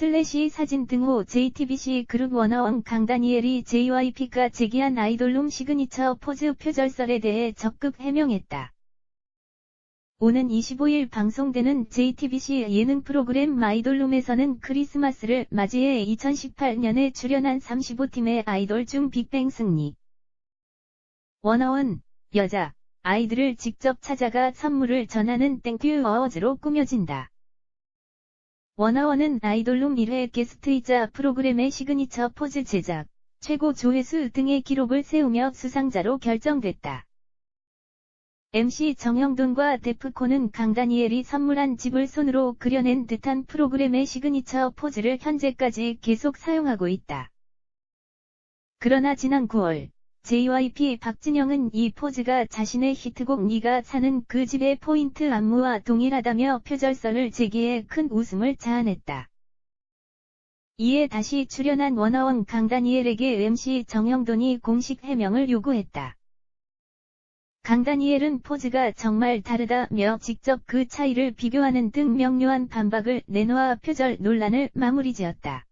슬래시 사진 등호 JTBC 그룹 원어원 강다니엘이 JYP가 제기한 아이돌룸 시그니처 포즈 표절설에 대해 적극 해명했다. 오는 25일 방송되는 JTBC 예능 프로그램 마이돌룸에서는 크리스마스를 맞이해 2018년에 출연한 35팀의 아이돌 중 빅뱅 승리. 원어원, 여자, 아이들을 직접 찾아가 선물을 전하는 땡큐 어워즈로 꾸며진다. 원어원은 아이돌룸 1회 게스트이자 프로그램의 시그니처 포즈 제작, 최고 조회수 등의 기록을 세우며 수상자로 결정됐다. MC 정형돈과 데프콘은 강다니엘이 선물한 집을 손으로 그려낸 듯한 프로그램의 시그니처 포즈를 현재까지 계속 사용하고 있다. 그러나 지난 9월, JYP 박진영은 이 포즈가 자신의 히트곡 네가 사는 그 집의 포인트 안무와 동일하다며 표절설을 제기해 큰 웃음을 자아냈다. 이에 다시 출연한 원어원 강다니엘에게 MC 정영돈이 공식 해명을 요구했다. 강다니엘은 포즈가 정말 다르다며 직접 그 차이를 비교하는 등 명료한 반박을 내놓아 표절 논란을 마무리 지었다.